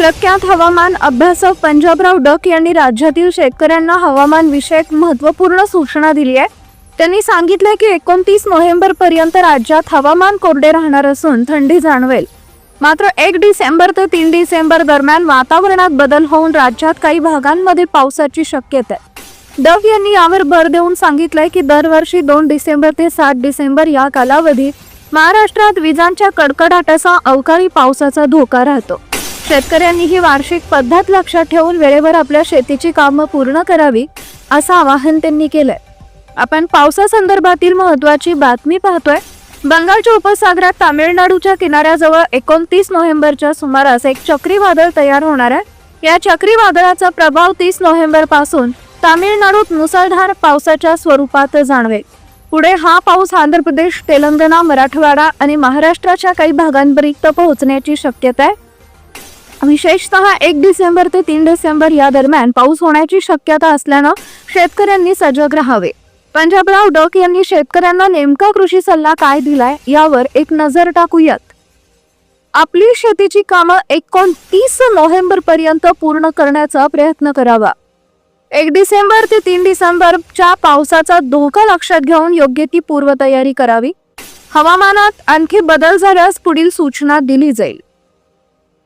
प्रख्यात हवामान अभ्यासक पंजाबराव डक यांनी राज्यातील शेतकऱ्यांना हवामान विषयक महत्त्वपूर्ण सूचना दिली आहे. त्यांनी सांगितले की एकोणतीस नोव्हेंबर पर्यंत राज्यात हवामान कोरडे राहणार असून थंडी जाणवेल. मात्र एक डिसेंबर ते तीन डिसेंबर दरम्यान वातावरणात बदल होऊन राज्यात काही भागांमध्ये पावसाची शक्यता आहे. डक यांनी यावर भर देऊन सांगितलंय की दरवर्षी दोन डिसेंबर ते सात डिसेंबर या कालावधीत महाराष्ट्रात विजांच्या कडकडाटाचा अवकाळी पावसाचा धोका राहतो. शेतकऱ्यांनी ही वार्षिक पद्धत लक्षात ठेवून वेळेवर आपल्या शेतीची कामं पूर्ण करावी असं आवाहन त्यांनी केलंय. आपण पावसासंदर्भातील महत्वाची बातमी पाहतोय. बंगालच्या उपसागरात तामिळनाडूच्या किनाऱ्याजवळ एकोणतीस नोव्हेंबरच्या सुमारास एक चक्रीवादळ तयार होणार आहे. या चक्रीवादळाचा प्रभाव तीस नोव्हेंबरपासून तामिळनाडूत मुसळधार पावसाच्या स्वरूपात जाणवेल. पुढे हा पाऊस आंध्र प्रदेश तेलंगणा मराठवाडा आणि महाराष्ट्राच्या काही भागांपर्यंत पोहोचण्याची शक्यता आहे. विशेषतः एक डिसेंबर ते तीन डिसेंबर या दरम्यान पाऊस होण्याची शक्यता असल्यानं शेतकऱ्यांनी सजग राहावे. पंजाबराव डक यांनी शेतकऱ्यांना नेमका कृषी सल्ला काय दिलाय यावर एक नजर टाकूयात. आपली शेतीची कामं एकोणतीस नोव्हेंबर पर्यंत पूर्ण करण्याचा प्रयत्न करावा. एक डिसेंबर ते तीन डिसेंबरच्या पावसाचा धोका लक्षात घेऊन योग्य ती पूर्वतयारी करावी. हवामानात आणखी बदल झाल्यास पुढील सूचना दिली जाईल.